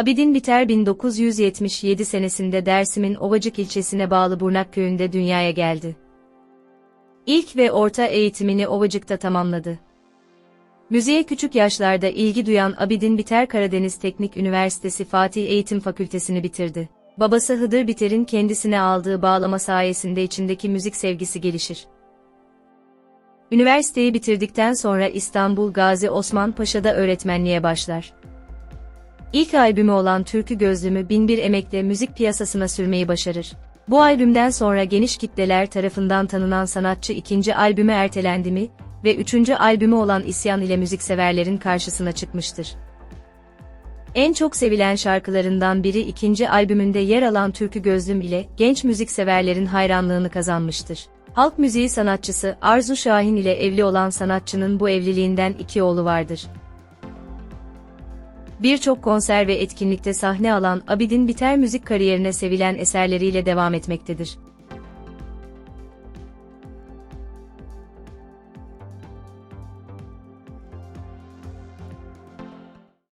Abidin Biter 1977 senesinde Dersim'in Ovacık ilçesine bağlı Burnak köyünde dünyaya geldi. İlk ve orta eğitimini Ovacık'ta tamamladı. Müziğe küçük yaşlarda ilgi duyan Abidin Biter Karadeniz Teknik Üniversitesi Fatih Eğitim Fakültesini bitirdi. Babası Hıdır Biter'in kendisine aldığı bağlama sayesinde içindeki müzik sevgisi gelişir. Üniversiteyi bitirdikten sonra İstanbul Gazi Osman Paşa'da öğretmenliğe başlar. İlk albümü olan Türkü Gözlümü Binbir Emek'le müzik piyasasına sürmeyi başarır. Bu albümden sonra geniş kitleler tarafından tanınan sanatçı ikinci albümü ertelendi mi ve üçüncü albümü olan İsyan ile müzikseverlerin karşısına çıkmıştır. En çok sevilen şarkılarından biri ikinci albümünde yer alan Türkü Gözlüm ile genç müzikseverlerin hayranlığını kazanmıştır. Halk müziği sanatçısı Arzu Şahin ile evli olan sanatçının bu evliliğinden iki oğlu vardır. Birçok konser ve etkinlikte sahne alan Abidin Biter müzik kariyerine sevilen eserleriyle devam etmektedir.